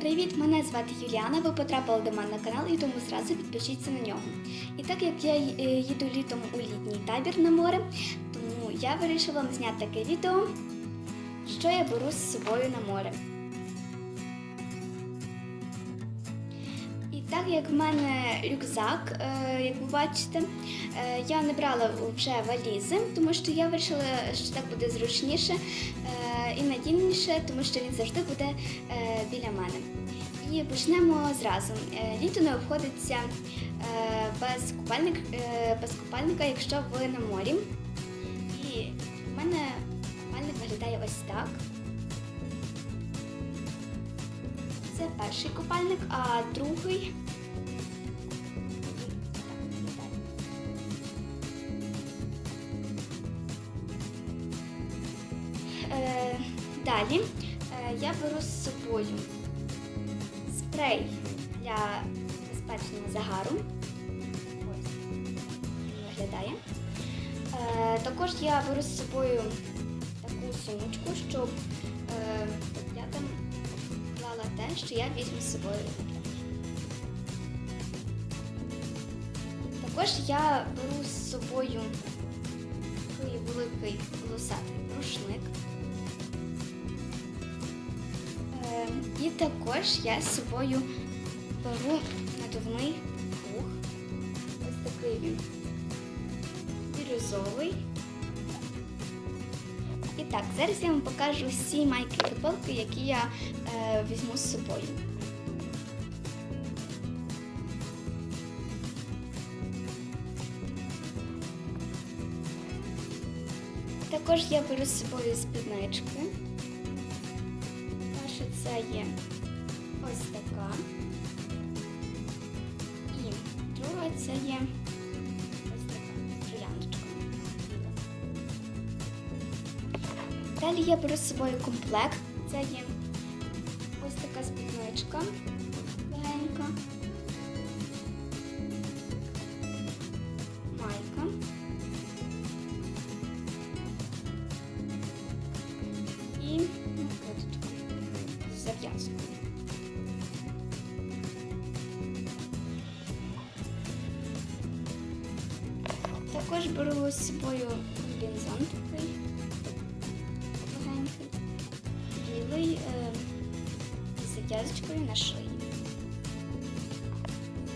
Привіт! Мене звати Юліана. Ви потрапили до мене на канал і тому зразу підпишіться на нього. І так як я е, їду літом у літній табір на море, тому я вирішила вам зняти таке відео, що я беру з собою на море. Так як в мене рюкзак, е, як ви бачите, е, я не брала вже валізи, тому що я вирішила, що так буде зручніше е, і надійніше, тому що він завжди буде біля мене. І почнемо зразу. Літо не обходиться без, купальник, е, без купальника, якщо ви на морі. І в мене купальник виглядає ось так. Це перший купальник, а другий. Далі е, я беру з собою спрей для безпечного загару. Ось виглядає. Е, також я беру з собою таку сумочку, щоб е, я там клала те, що я візьму з собою. Також я беру з собою великий волосатий рушник. І також я з собою беру надувний пух. Ось такий він бірюзовий. І так, зараз я вам покажу всі майки і футболки, які я е, візьму з собою. Також я беру з собою спіднички. Це є ось така. І друга це є ось така з. Далі я беру з собою комплект. Це є ось така спідничка легенька. Також беру з собою комбінзон такий легенький, білий е, з зав'язочкою на шиї.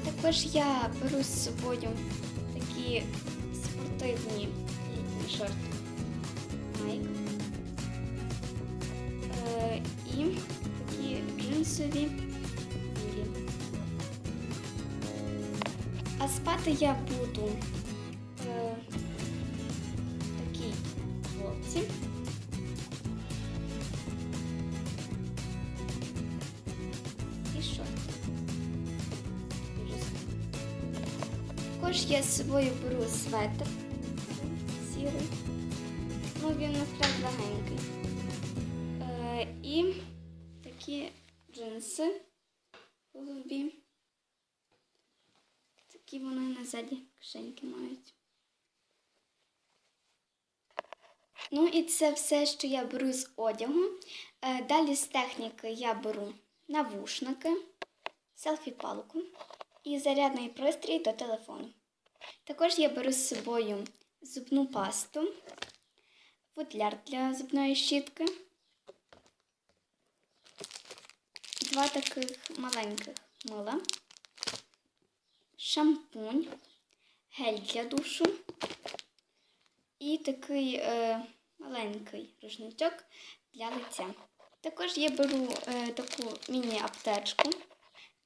Також я беру з собою такі спортивні літні шорти Nike. І такі джинсові білі. А спати я буду такій футболці. І шорти. Також я з собою беру светр сірий. Ну, він насправді легенький. Е, і такі джинси голубі. Такі вони назаді кишеньки мають. Ну і це все, що я беру з одягу. Е, Далі з техніки я беру навушники, селфі-палку і зарядний пристрій до телефону. Також я беру з собою зубну пасту, футляр для зубної щітки, два таких маленьких мила, шампунь, гель для душу і такий е, маленький рушничок для лиця. Також я беру е, таку міні-аптечку.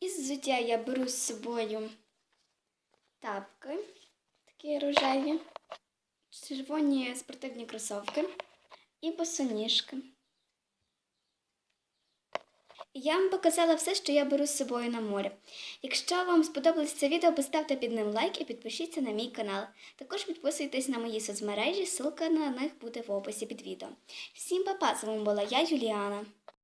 Із взуття я беру з собою тапки, такі рожеві, червоні спортивні кросовки і босоніжки. Я вам показала все, що я беру з собою на море. Якщо вам сподобалось це відео, поставте під ним лайк і підпишіться на мій канал. Також підписуйтесь на мої соцмережі, ссылка на них буде в описі під відео. Всім па-па, з вами була я, Юліана.